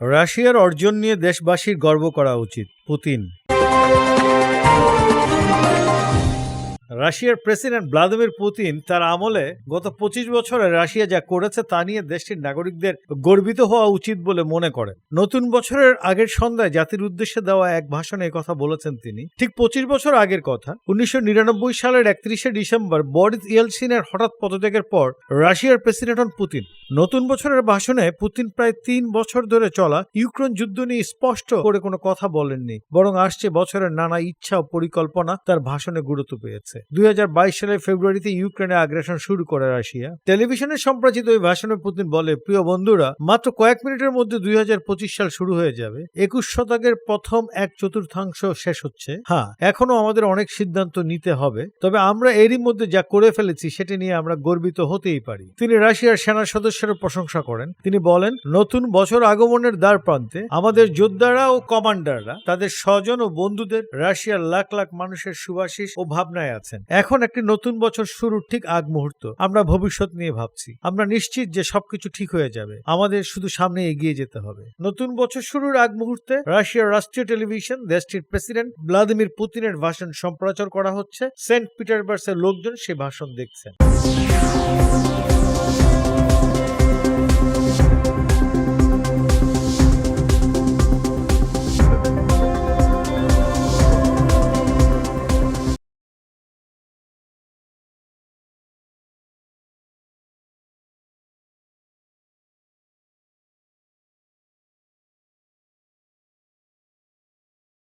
রাশিয়ার অর্জন নিয়ে দেশবাসীর গর্ব করা উচিত, পুতিন। রাশিয়ার প্রেসিডেন্ট ভ্লাদিমির পুতিন তার আমলে গত পঁচিশ বছরে রাশিয়া যা করেছে তা নিয়ে দেশটির নাগরিকদের গর্বিত হওয়া উচিত বলে মনে করেন। নতুন বছরের আগের সন্ধ্যায় জাতির উদ্দেশ্যে দেওয়া এক ভাষণে কথা বলেছেন তিনি। ঠিক পঁচিশ বছর আগের কথা, উনিশশো নিরানব্বই সালের একত্রিশে ডিসেম্বর বরিস ইয়েলসিনের হঠাৎ পদত্যাগের পর রাশিয়ার প্রেসিডেন্ট হন পুতিন। নতুন বছরের ভাষণে পুতিন প্রায় তিন বছর ধরে চলা ইউক্রেন যুদ্ধ নিয়ে স্পষ্ট করে কোনো কথা বলেননি, বরং আসছে বছরের নানা ইচ্ছা ও পরিকল্পনা তার ভাষণে গুরুত্ব পেয়েছে। দুই হাজার বাইশ সালের ফেব্রুয়ারিতে ইউক্রেনে আগ্রাসন শুরু করে রাশিয়া। টেলিভিশনে সম্প্রচারিত ওই ভাষণে পুতিন বলে, প্রিয় বন্ধুরা, মাত্র কয়েক মিনিটের মধ্যে দুই হাজার পঁচিশ সাল শুরু হয়ে যাবে। একুশ শতকের প্রথম এক চতুর্থাংশ শেষ হচ্ছে। হ্যাঁ এখনও আমাদের অনেক সিদ্ধান্ত নিতে হবে, তবে আমরা এরই মধ্যে যা করে ফেলেছি সেটি নিয়ে আমরা গর্বিত হতেই পারি। তিনি রাশিয়ার সেনা সদস্যের প্রশংসা করেন। তিনি বলেন, নতুন বছর আগমনের দ্বার প্রান্তে আমাদের যোদ্ধারা ও কমান্ডাররা তাদের স্বজন ও বন্ধুদের রাশিয়ার লাখ লাখ মানুষের সুবাসিস ও ভাবনায় আছেন। এখন একটি নতুন বছর শুরুর ঠিক আগ মুহূর্ত। আমরা ভবিষ্যৎ নিয়ে ভাবছি। আমরা নিশ্চিত যে সবকিছু ঠিক হয়ে যাবে। আমাদের শুধু সামনে এগিয়ে যেতে হবে। নতুন বছর শুরুর আগ মুহূর্তে রাশিয়ার রাষ্ট্রীয় টেলিভিশন দেশটির প্রেসিডেন্ট ভ্লাদিমির পুতিনের ভাষণ সম্প্রচার করা হচ্ছে। সেন্ট পিটারবার্গের লোকজন সে ভাষণ দেখছেন।